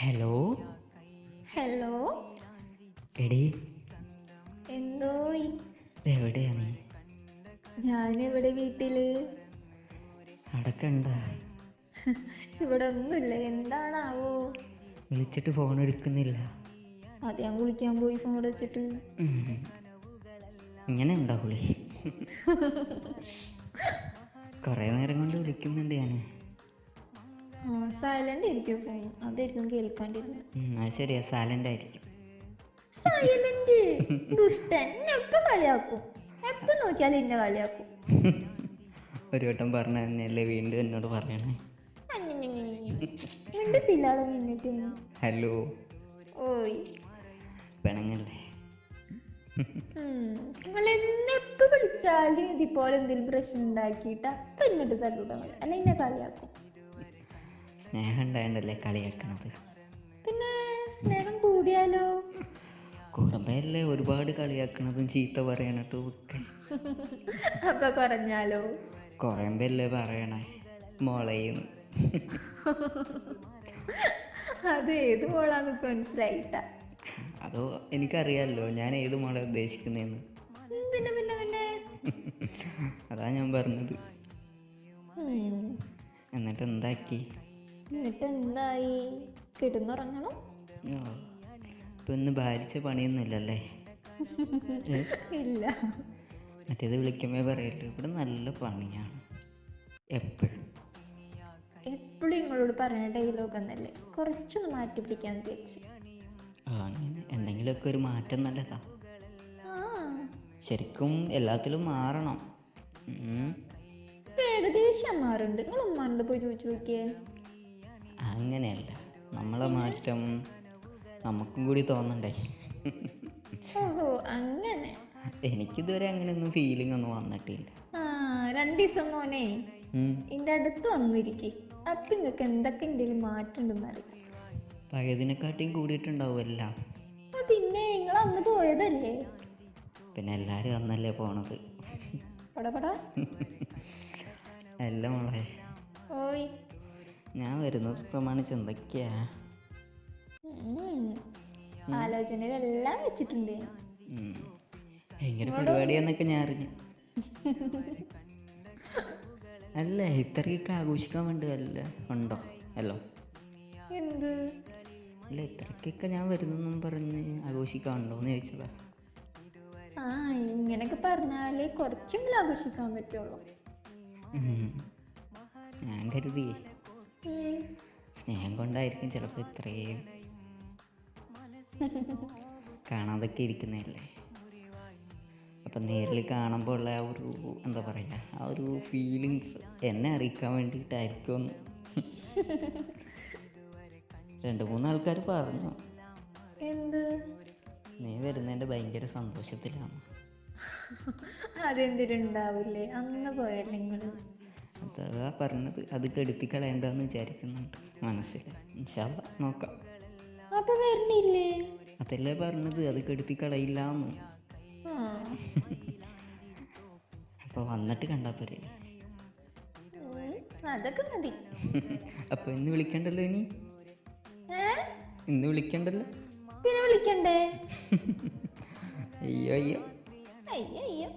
Hello? Hello? എടി. എന്തോ? എവിടെയാ നീ? ഞാനിവിടെ വീട്ടിൽ. അടക്കണ്ട? ഇവിടെ ഒന്നുമില്ല. എന്താണാവോ? വിളിച്ചിട്ട് ഫോൺ എടുക്കുന്നില്ല. അത് ഞാൻ വിളിക്കാൻ പോയി ഫോൺ വെച്ചിട്ട്. ഇങ്ങനെ ഉണ്ടാവൂലേ കുറേ നേരം കൊണ്ട് വിളിക്കുന്നുണ്ട് ഞാൻ സൈലന്റ് ആയിരിക്കും. ഫോൺ അതായിരിക്കും കേൾക്കാണ്ടിരുന്നത് ശരിയാ. സൈലന്റ് ആയിരിക്കും. സൈലന്റ് ദുഷ്ടൻ. എപ്പ കളിയാക്കും? എപ്പ നോക്കിയാലും എന്നെ കളിയാക്കും? ഒരു വട്ടം പറഞ്ഞ തന്നെയല്ലേ വീണ്ടും എന്നോട് പറയണേ? മിണ്ടത്തില്ലാതെ നിന്നിട്ട്. ഹലോ ഓയ്. പെണങ്ങല്ലേ? എപ്പോ വിളിച്ചാലും ഇതുപോലെ എന്തെങ്കിലും പ്രശ്നം ഉണ്ടാക്കിയിട്ട് അപ്പൊ എന്നിട്ട് തല്ലൂടാൻ അല്ല എന്നെ കളിയാക്കും. സ്നേഹം ഉണ്ടായണ്ടല്ലേ കളിയാക്കണത്? പിന്നെ സ്നേഹം കൂടിയാലോ? കുടുംബയല്ലേ ഒരുപാട് കളിയാക്കണതും ചീത്ത പറയണതും ഒക്കെ. അപ്പൊ കുറഞ്ഞാലോ കുറയുമ്പല്ലേ പറയണേ മോളയും. അത് ഏത് മോളാന്ന് മനസ്സിലായിട്ട? അതോ എനിക്കറിയാലോ ഞാൻ ഏത് മോളെ ഉദ്ദേശിക്കുന്നതെന്ന് പിന്നെ പിന്നെ പിന്നെ. അതാ ഞാൻ പറഞ്ഞത്. എന്നിട്ട് എന്താക്കി? എന്നിട്ട് എന്തായി കിടന്നുറങ്ങണം ഇപ്പൊ ഇന്ന് ഭാരിച്ച പണിയൊന്നുമില്ലല്ലേ? ഇല്ലല്ലേ ഇല്ല. മറ്റേത് വിളിക്കുമ്പോ പറയല്ലോ ഇവിടെ നല്ല പണിയാണ്. എപ്പോഴും. എപ്പോഴും നിങ്ങളോട് പറയുന്ന ഡയലോഗ് എന്നല്ലേ? കുറച്ചൊന്ന് മാറ്റി പിടിക്കാൻ വിചാരിച്ചു. ആ അങ്ങനെ എന്തെങ്കിലുമൊക്കെ ഒരു മാറ്റം നല്ലതാ. ശരിക്കും എല്ലാത്തിലും മാറണം. ഏകദേശം മാറുണ്ട് നിങ്ങൾ ഉമ്മാനോട് പോയി ചോദിച്ചു നോക്കിയേ. അങ്ങനെയല്ല. നമ്മളെ മാറ്റം നമുക്കും കൂടി തോന്നണ്ടേ? അങ്ങനെ. എനിക്കിതുവരെ അങ്ങനെയൊന്നും ഫീലിംഗ് ഒന്നും വന്നിട്ടില്ല. രണ്ട് ദിവസം മോനെ. എന്റെ അടുത്ത് വന്നിരിക്കേ. അപ്പൊ നിങ്ങൾക്ക് എന്തൊക്കെ എന്തെങ്കിലും മാറ്റം ഉണ്ടെന്ന് അറിയാം? പഴയതിനെക്കാട്ടിയും കൂടിയിട്ടുണ്ടാവുമല്ല പിന്നെ നിങ്ങൾ അന്ന് പോയതല്ലേ? പിന്നെ എല്ലാരും അന്നല്ലേ പോണത്. എല്ലാം മോളെ. വരുന്നത് പ്രമാണിച്ച് എന്തൊക്കെയാ. ആലോചനയിലെല്ലാം വെച്ചിട്ടുണ്ട്. എങ്ങനെ. പരിപാടിയാന്നൊക്കെ ഞാൻ അറിഞ്ഞു. അല്ല? ഇത്രയൊക്കെ ആഘോഷിക്കാൻ വേണ്ടി അല്ല ഉണ്ടോ? അല്ലോ എന്ത്? അല്ല ഇത്രയ്ക്കൊക്കെ ഞാൻ വരുന്നെന്നും പറഞ്ഞ് ആഘോഷിക്കാനുണ്ടോ എന്ന് ചോദിച്ചതാ. ആ ഇങ്ങനൊക്കെ പറഞ്ഞാലേ കുറച്ചെങ്കിലും ആഘോഷിക്കാൻ പറ്റുള്ളൂ. ഞാൻ കരുതി ഉം. സ്നേഹം കൊണ്ടായിരിക്കും ചിലപ്പോൾ ഇത്രയും? കാണാതൊക്കെ ഇരിക്കുന്നതല്ലേ? അപ്പം നേരിൽ കാണുമ്പോൾ ഉള്ള ആ ഒരു എന്താ പറയുക ആ ഒരു ഫീലിങ്സ് എന്നെ അറിയിക്കാൻ വേണ്ടിയിട്ടായിരിക്കും രണ്ട് മൂന്ന് ആൾക്കാർ പറഞ്ഞു. എന്ത്? നീ വരുന്നതിന്റെ ഭയങ്കര സന്തോഷത്തിലാണ് അതെന്തിനുണ്ടാവില്ലേ? അന്ന് പോയല്ലേ നിങ്ങൾ അതാ പറഞ്ഞത്. അത് കെടുത്തിക്കളയണ്ടെന്ന് വിചാരിക്കുന്നുണ്ട് മനസ്സിൽ. ഇൻഷാല്ല നോക്കാം. അപ്പൊ വരണില്ലേ? അതല്ലേ പറഞ്ഞത്. അത് കെടുത്തിക്കളയില്ല എന്ന് അപ്പൊ വന്നിട്ട് കണ്ടാ പോരെ. അതൊക്കെ മതി. അപ്പൊ ഇന്ന് വിളിക്കണ്ടല്ലോ ഇനി? ഇന്ന് വിളിക്കണ്ടല്ലോ? പിന്നെ വിളിക്കണ്ടേ? അയ്യോ അയ്യോ. അയ്യോ അയ്യോ.